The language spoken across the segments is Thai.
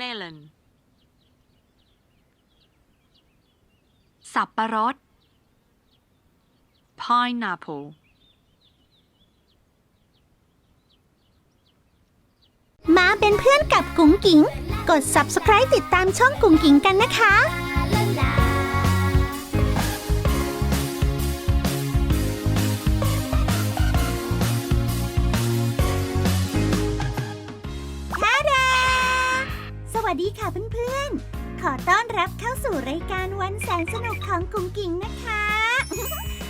melon สับปะรด pineapple มาเป็นเพื่อนกับกุ๋งกิ๋ง กด subscribe ติดตามช่องกุ๋งกิ๋งกันนะคะ สดีค่ะเพื่อนๆ ขอต้อนรับเข้าสู่รายการวันแสนสนุกของกุ๋งกิ๋งนะคะ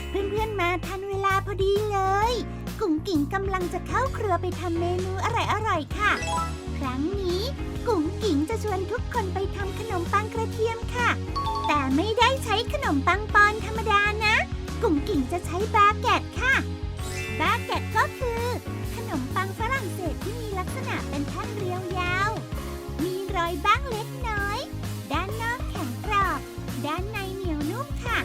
เพื่อนๆมาทันเวลาพอดีเลย กุ๋งกิ๋งกำลังจะเข้าครัวไปทำเมนูอร่อยๆค่ะ ครั้งนี้กุ๋งกิ๋งจะชวนทุกคนไปทำขนมปังกระเทียมค่ะ แต่ไม่ได้ใช้ขนมปังปอนธรรมดานะ กุ๋งกิ๋งจะใช้บาเกตค่ะ บาเกตก็คือ ขนมปังฝรั่งเศสที่มีลักษณะเป็นแท่งเรียวย รอยบ้างเล็กน้อย ด้านนอกแข็งกรอบ ด้านในเหนียวนุ่มค่ะ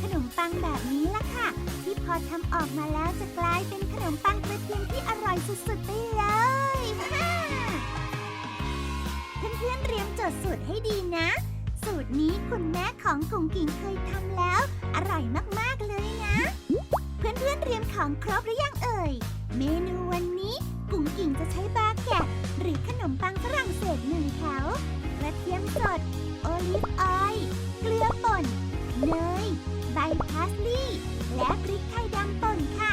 ขนมปังแบบนี้ล่ะค่ะ ที่พอทำออกมาแล้วจะกลายเป็นขนมปังกระเทียมที่อร่อยสุดๆไปเลยเพื่อนๆเตรียมจดสูตรให้ดีนะ สูตรนี้คุณแม่ของกุ๋งกิ่งเคยทำแล้ว อร่อยมากๆเลยนะ เพื่อนๆเตรียมของครบหรือยังเอ่ย เมนูวันนี้ แถวกระเทียมสด โอลิฟออยล์เกลือป่น เนย ใบพาสลีย์และพริกไทยดำป่นค่ะ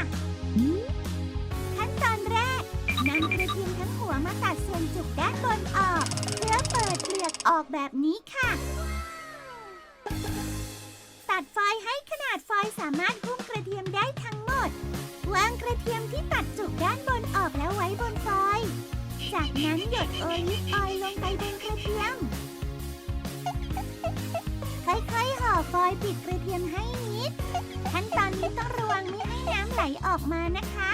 ขั้นตอนแรกนำกระเทียมทั้งหัวมาตัดส่วนจุกด้านบนออก เพื่อเปิดเปลือกออกแบบนี้ค่ะ ตัดฟอยให้ขนาดฟอยสามารถหุ้มกระเทียมได้ทั้งหมด วางกระเทียมที่ตัดจุกด้านบน จากนั้นหยดโอลิฟออยล์ลงไปบนกระเทียม ค่อยๆห่อฟอยล์ปิดกระเทียมให้มิด ขั้นตอนนี้ต้องระวังไม่ให้น้ำไหลออกมานะคะ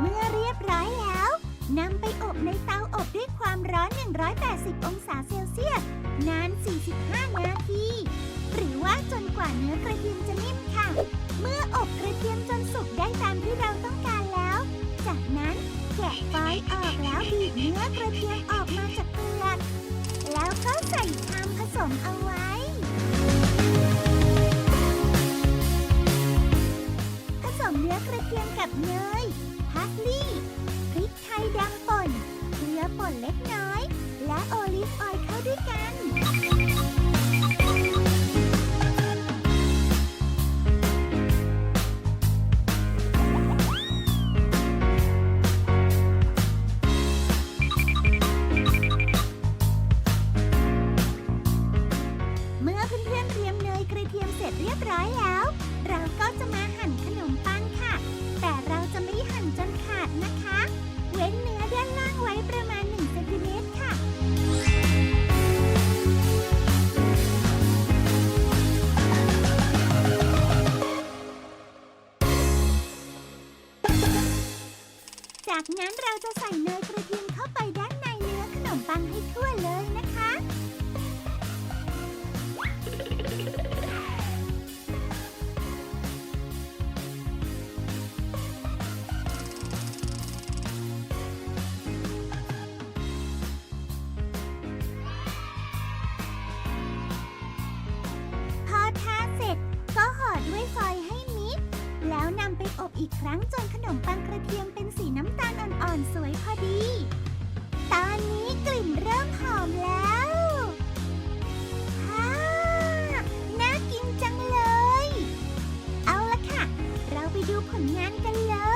เมื่อเรียบร้อยแล้วนำไปอบในเตาอบด้วยความร้อน 180 องศาเซลเซียส นาน 45 นาที หรือว่าจนกว่าเนื้อกระเทียมจะนิ่มค่ะ เมื่ออบกระเทียมจนสุกได้ตามที่เราต้องการแล้ว จากนั้นแกะฟอยล์ออกแล้วบีบเนื้อกระเทียมออกมาจากเปลือกแล้วก็ใส่ชามผสมเอาไว้ ผสมเนื้อกระเทียมกับเนยพาสลีย์พริกไทยดำป่นเกลือป่นเล็กน้อย และโอลิฟออยล์เข้าด้วยกัน งั้นเราจะใส่เนยกระเทียม อบอีกครั้งจนขนมปังกระเทียมเป็นสีน้ำตาลอ่อนๆ สวยพอดี ตอนนี้กลิ่นเริ่มหอมแล้วฮ่าน่ากินจังเลย เอาละค่ะ เราไปดูผลงานกันเลย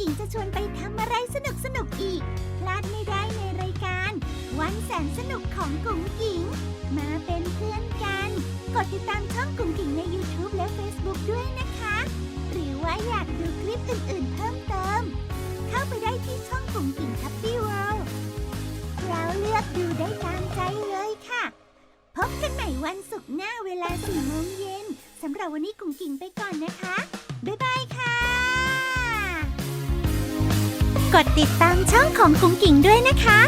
อิงจะชวนไปทำอะไรสนุกสนุกอีก พลาดไม่ได้ในรายการ วันแสนสนุกของกุ๋งกิ๋งมาเป็นเพื่อนกัน กดติดตามช่องกุ๋งกิ๋งใน YouTube และ Facebook ด้วยนะคะ หรือว่าอยากดูคลิปอื่นๆเพิ่มเติม เข้าไปได้ที่ช่องกุ๋งกิ๋งทับปี้เวิลด์แล้วเลือกดูได้ตามใจเลยค่ะ พบกันใหม่วันศุกร์หน้าเวลาสี่โมงเย็นสำหรับวันนี้กุ๋งกิ๋งไปก่อนนะคะบ๊ายบายค่ะ กดติดตามช่องของกุ้งกิ่งด้วยนะคะ